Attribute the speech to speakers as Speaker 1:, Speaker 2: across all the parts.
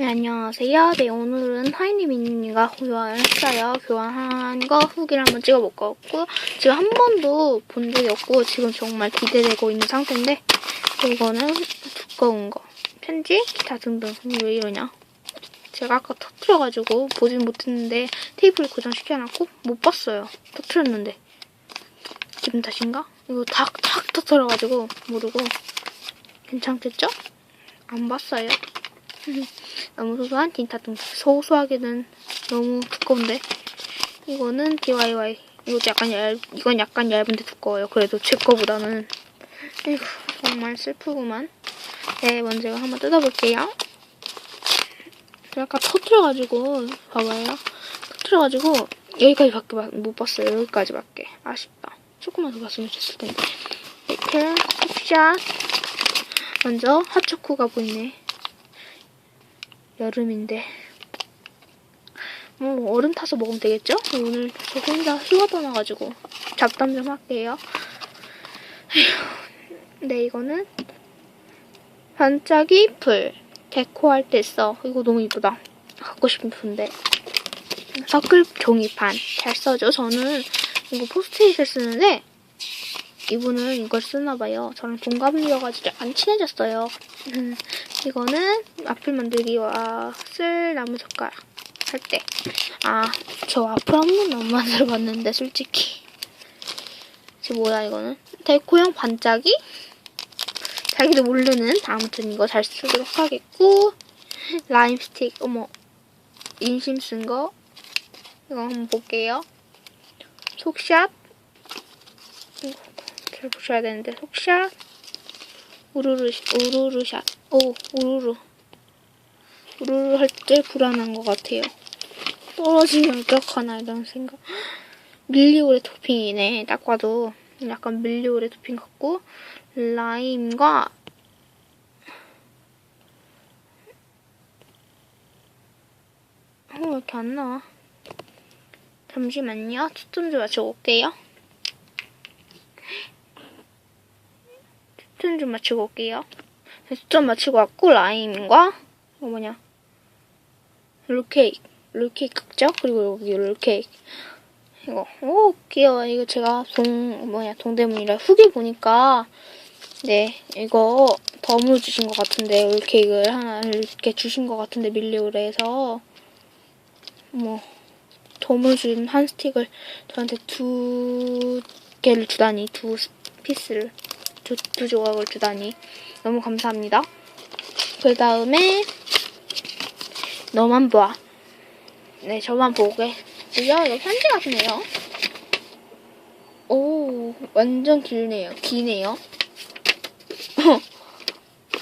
Speaker 1: 네, 안녕하세요. 네, 오늘은 하이니미님과 교환했어요. 교환한 거 후기를 한번 찍어볼 거고, 지금 한 번도 본 적이 없고, 지금 정말 기대되고 있는 상태인데, 이거는 두꺼운 거. 편지? 기타 등등. 왜 이러냐? 제가 아까 터트려가지고 보진 못했는데, 테이프를 고정시켜놨고, 못 봤어요. 터트렸는데. 기분 탓인가? 이거 탁, 탁 터트려가지고, 모르고. 괜찮겠죠? 안 봤어요. 너무 소소한 등 소소하게는 너무 두꺼운데. 이거는 DIY 이거 약간 얇 이건 약간 얇은데 두꺼워요. 그래도 제 거보다는. 이거 정말 슬프구만. 네 먼저 이거 한번 뜯어볼게요. 아까 터트려가지고 봐봐요. 터트려가지고 여기까지 밖에 못 봤어요. 여기까지 밖에. 아쉽다. 조금만 더 봤으면 좋을 텐데. 이렇게 컵샷 먼저 핫초코가 보이네 여름인데 뭐 얼음 타서 먹으면 되겠죠? 오늘 저 혼자 휴가 떠나가지고 잡담 좀 할게요. 네 이거는 반짝이 풀 데코할 때 써. 이거 너무 이쁘다. 갖고 싶은데 서클 종이판 잘 써줘. 저는 이거 포스트잇을 쓰는데 이분은 이걸 쓰나봐요. 저랑 동갑이어가지고 약간 친해졌어요. 음, 이거는 와플 만들기와 쓸 나무 젓가락 할 때. 아, 저 와플 한 번도 안 만들어봤는데 솔직히. 저 뭐야 이거는? 데코형 반짝이? 자기도 모르는 아무튼 이거 잘 쓰도록 하겠고 라임 스틱 어머 인심 쓴 거 이거 한번 볼게요. 속샷 잘 보셔야 되는데 속샷 우르르 우르르샷 오 우르르 우르르 할 때 불안한 것 같아요 떨어지면 어떡하나 이런 생각 밀리오레 토핑이네 딱 봐도 약간 밀리오레 토핑 같고 라임과 어, 왜 이렇게 안 나와? 잠시만요. 초점 좀 맞춰 올게요. 초점 좀 맞추고 올게요. 초점 맞추고 왔고 라임과 이거 뭐냐? 롤케이크 롤케이크 같죠? 그리고 여기 롤케이크. 이거. 오 귀여워. 이거 제가 동 뭐냐 동대문이라 후기 보니까 네 이거 덤으로 주신 것 같은데 롤케이크를 하나 이렇게 주신 것 같은데 밀리오레에서. 뭐 덤을 준한 스틱을 저한테 두 개를 주다니 두 피스를 두, 두 조각을 주다니 너무 감사합니다. 그 다음에 너만 봐. 네, 저만 보게. 뭐야, 이거 편지 같네요. 오, 완전 길네요. 기네요.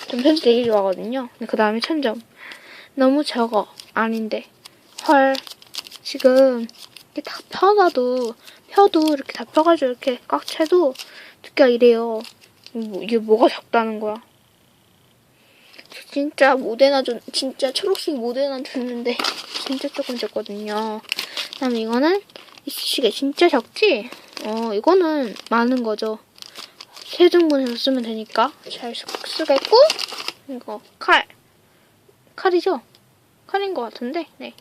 Speaker 1: 전 편지 되게 좋아하거든요. 네, 그 다음에 천점. 너무 적어. 아닌데. 헐. 지금 이렇게 다 펴놔도, 펴도 이렇게 다 펴가지고 이렇게 꽉 채도 두께가 이래요. 뭐, 이게 뭐가 적다는 거야. 진짜 모데나 줬, 진짜 초록색 모데나 줬는데 진짜 조금 적거든요. 그다음에 이거는 이쑤시개 진짜 적지? 어 이거는 많은 거죠. 세 등분해서 쓰면 되니까 잘 쓰, 쓰겠고 이거 칼 칼이죠? 칼인 것 같은데 네.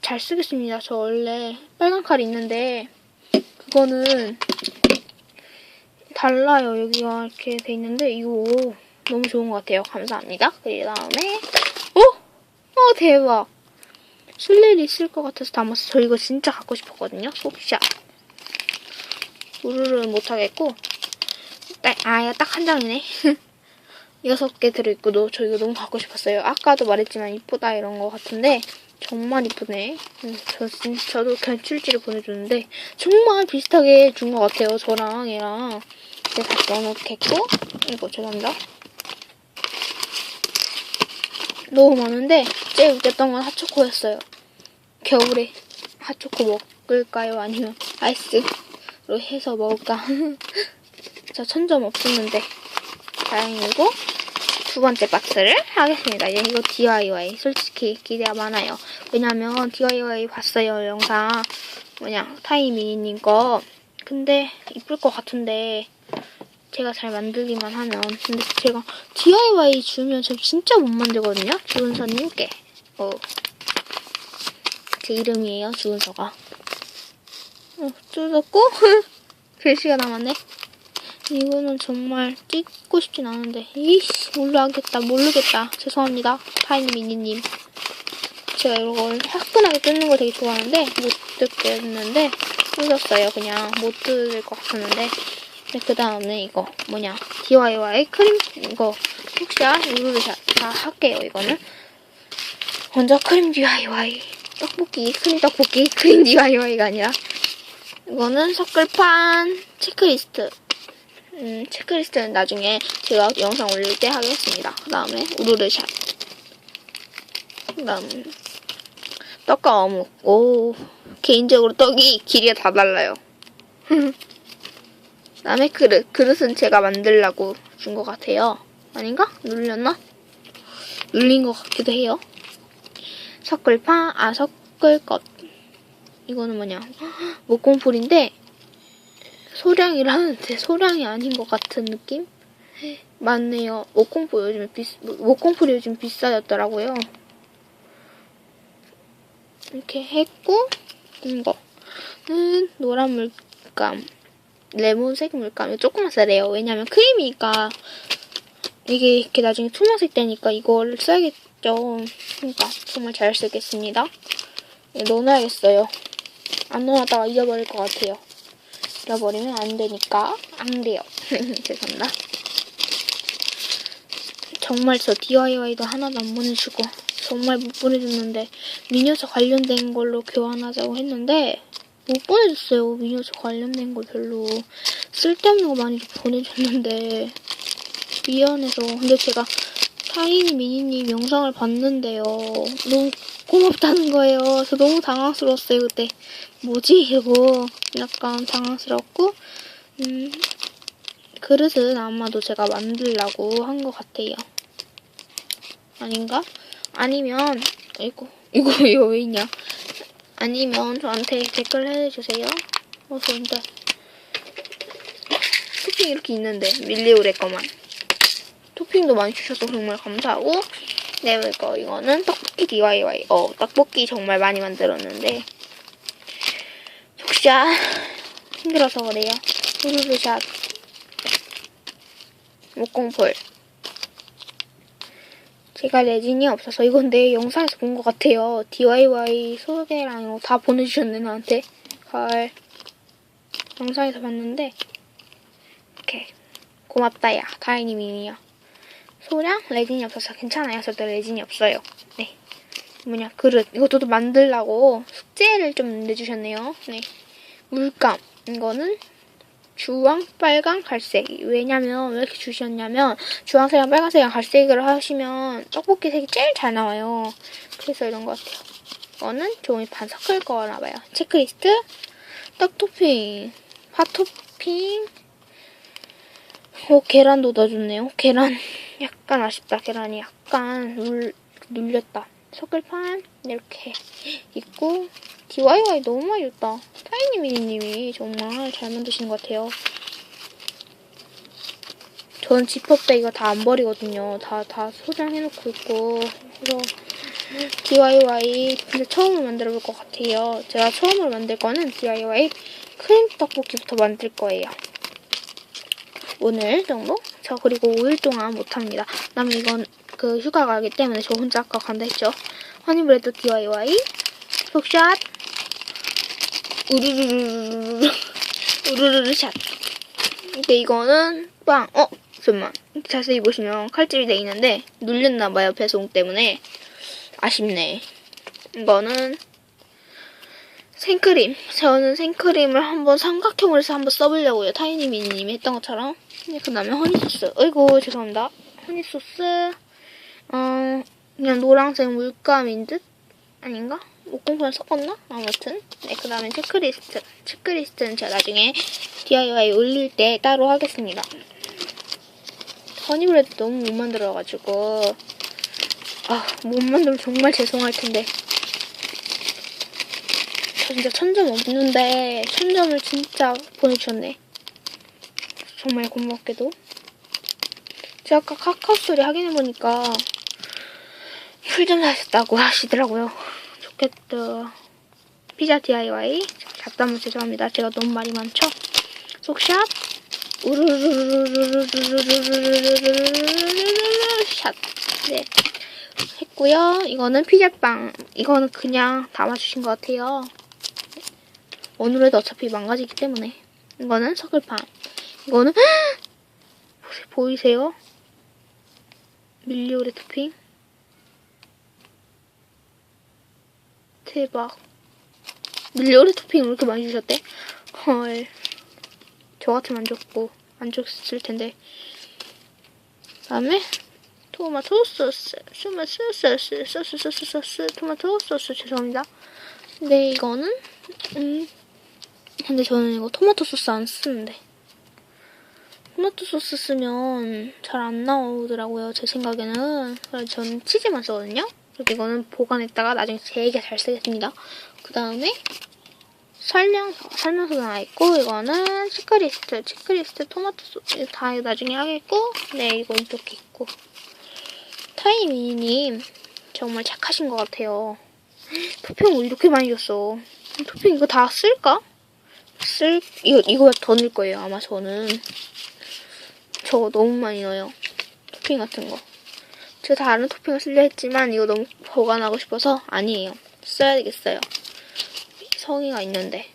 Speaker 1: 잘 쓰겠습니다. 저 원래 빨간 칼이 있는데 그거는 달라요. 여기가 이렇게 돼 있는데 이거 너무 좋은 것 같아요. 감사합니다. 그 다음에 어? 어 대박. 쓸 일이 있을 것 같아서 담았어. 저 이거 진짜 갖고 싶었거든요. 속샷. 우르르는 못하겠고 아 이거 딱한 장이네. 여섯 개 들어있고 저 이거 너무 갖고 싶었어요. 아까도 말했지만 이쁘다 이런 거 같은데 정말 이쁘네. 저 진짜 저도 견출지를 보내줬는데 정말 비슷하게 준 것 같아요. 저랑 얘랑 이제 다시 넣어놓겠고 이거 죄송합니다. 너무 많은데 제일 웃겼던 건 핫초코였어요. 겨울에 핫초코 먹을까요? 아니면 아이스로 해서 먹을까? 저 천점 없었는데 다행이고 두 번째 박스를 하겠습니다. 예, 이거 DIY 솔직히 기대가 많아요. 왜냐면 DIY 봤어요 영상 뭐냐 타이미님 거 근데 이쁠 것 같은데 제가 잘 만들기만 하면. 근데 제가 DIY 주면 저 진짜 못 만들거든요. 주은서님께. 어. 제 이름이에요, 주은서가. 어, 뜯었고, 글씨가 남았네. 이거는 정말 찍고 싶진 않은데. 이씨, 모르겠다, 모르겠다. 죄송합니다. 타이니 미니님. 제가 이걸 화끈하게 뜯는 거 되게 좋아하는데, 못 뜯겠는데, 뜯었어요. 그냥 못 뜯을 것 같았는데. 그 다음에 이거, 뭐냐. DIY 크림, 이거, 혹시야, 우르르샷. 다 할게요, 이거는. 먼저 크림 DIY. 떡볶이, 크림 떡볶이, 크림 DIY가 아니라. 이거는 석글판 체크리스트. 음, 체크리스트는 나중에 제가 영상 올릴 때 하겠습니다. 그 다음에 우르르샷. 그 다음 떡과 어묵. 오, 개인적으로 떡이 길이가 다 달라요. 그 다음에 그릇. 그릇은 제가 만들라고 준 것 같아요. 아닌가? 눌렸나? 눌린 것 같기도 해요. 석글파, 아, 석글것. 이거는 뭐냐. 목공풀인데, 소량이라는데 소량이 아닌 것 같은 느낌? 맞네요. 목공풀 요즘에 비, 목공풀이 요즘 비싸졌더라고요. 이렇게 했고, 이거는 노란 물감. 레몬색 물감. 이거 조금만 써래요. 왜냐면 크림이니까 이게 이렇게 나중에 투명색 되니까 이걸 써야겠죠. 그러니까 정말 잘 쓰겠습니다. 예, 넣어놔야겠어요. 안 넣어놨다가 잊어버릴 것 같아요. 잃어버리면 안 되니까 안 돼요. 죄송합니다. 정말 저 DIY도 하나도 안 보내주고 정말 못 보내줬는데 미니어처 관련된 걸로 교환하자고 했는데 못 보내줬어요. 미니어처 관련된 거 별로 쓸데없는 거 많이 보내줬는데 미안해서 근데 제가 타이니 미니님 영상을 봤는데요. 너무 고맙다는 거예요. 저 너무 당황스러웠어요 그때. 뭐지 이거 약간 당황스럽고 음 그릇은 아마도 제가 만들라고 한 것 같아요. 아닌가? 아니면 이거 이거 이거 왜 있냐? 아니면 저한테 댓글 해주세요. 어 좋은데 토핑 이렇게 있는데 밀리오레 거만. 토핑도 많이 주셔서 정말 감사하고 네 이거 이거는 떡볶이 DIY 어 떡볶이 정말 많이 만들었는데. 속샷 힘들어서 그래요. 후루루샷 목공풀 제가 레진이 없어서 이건 내 영상에서 본 것 같아요. DIY 소개랑 다 보내주셨네 나한테. 헐 영상에서 봤는데 이렇게 고맙다 야 다행히 미미야. 소량 레진이 없어서 괜찮아요. 저도 레진이 없어요. 네. 뭐냐 그릇 이것도 만들라고 숙제를 좀 내주셨네요. 네. 물감 이거는 주황, 빨강, 갈색. 왜냐면 왜 이렇게 주셨냐면 주황색이랑 빨간색이랑 갈색을 하시면 떡볶이 색이 제일 잘 나와요. 그래서 이런 것 같아요. 이거는 종이판 섞을 거나 봐요. 체크리스트, 떡 토핑, 파 토핑. 오 계란도 넣어줬네요. 계란 약간 아쉽다. 계란이 약간 눌, 눌렸다. 석글판 이렇게 있고 DIY 너무 많이 줬다. 타이니 미니님이 정말 잘 만드시는 것 같아요. 저는 지퍼백 이거 다 안 버리거든요. 다, 다 소장해놓고 있고. 그래서 DIY 진짜 처음으로 만들어 볼 것 같아요. 제가 처음으로 만들 거는 DIY 크림 떡볶이부터 만들 거예요. 오늘 정도? 저 그리고 5일 동안 못합니다. 그다음에 이건 그 휴가 가기 때문에 저 혼자 아까 간다 했죠. 허니브레드 DIY 속샷 우르르르르르 우르르르 샷. 근데 이거는 빵. 어? 잠깐만. 자세히 보시면 칼집이 돼 있는데 눌렸나 봐요 배송 때문에. 아쉽네. 이거는 생크림. 저는 생크림을 한번 삼각형으로 해서 한번 써보려고요. 타이니 미니님이 했던 것처럼. 그 다음에 허니소스. 어이구 죄송합니다. 허니소스. 어 그냥 노란색 물감인 듯? 아닌가? 목공판 섞었나? 아무튼 네, 그 다음에 체크리스트 체크리스트는 제가 나중에 DIY 올릴 때 따로 하겠습니다 허니브레드 너무 못 만들어가지고 아, 못 만들면 정말 죄송할 텐데 저 진짜 천점 없는데 천점을 진짜 보내주셨네 정말 고맙게도. 제가 아까 카카오 소리 확인해보니까 풀좀 사셨다고 하시더라고요. 좋겠다. 피자 DIY 잡담을 죄송합니다. 제가 너무 말이 많죠? 속샷 우르르르르르르르르르르샷 네. 했고요. 이거는 피자빵. 이거는 그냥 담아주신 것 같아요. 오늘에도 어차피 망가지기 때문에. 이거는 서글팡. 이거는 혹시 보이세요? 밀리오레 토핑. 대박. 밀리오레 토핑 을 이렇게 많이 주셨대? 헐. 저 같으면 안 줬고, 안 줬을 텐데. 다음에, 토마토 소스, 토마토 소스, 소스, 소스, 소스, 토마토 소스, 죄송합니다. 근데 이거는, 음, 근데 저는 이거 토마토 소스 안 쓰는데. 토마토 소스 쓰면 잘 안 나오더라고요, 제 생각에는. 그래서 저는 치즈만 쓰거든요? 그리고 이거는 보관했다가 나중에 되게 잘 쓰겠습니다. 그 다음에, 설명서, 설명서가 나와 있고, 이거는 치크리스트, 치크리스트 토마토 소스, 다 나중에 하겠고, 네, 이거 이렇게 있고. 타이미니님, 정말 착하신 것 같아요. 토핑을 이렇게 많이 줬어. 토핑 이거 다 쓸까? 쓸, 이거, 이거 더 넣을 거예요, 아마 저는. 저거 너무 많이 넣어요. 토핑 같은 거. 제가 다른 토핑을 쓰려 했지만, 이거 너무 보관하고 싶어서, 아니에요. 써야 되겠어요. 성의가 있는데.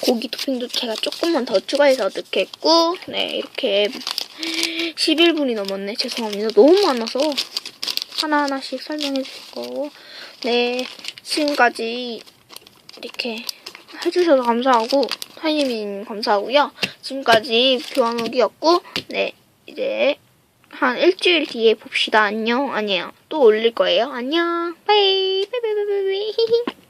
Speaker 1: 고기 토핑도 제가 조금만 더 추가해서 넣겠고, 네, 이렇게 11분이 넘었네. 죄송합니다. 너무 많아서 하나하나씩 설명해 주실 거고, 네, 지금까지 이렇게 해주셔서 감사하고, 타이밍 감사하고요. 지금까지 교환옥이었고, 네, 이제 한 일주일 뒤에 봅시다. 안녕. 아니에요. 또 올릴 거예요. 안녕. 빠이. 빠이빠이빠이. 빠이, 히히.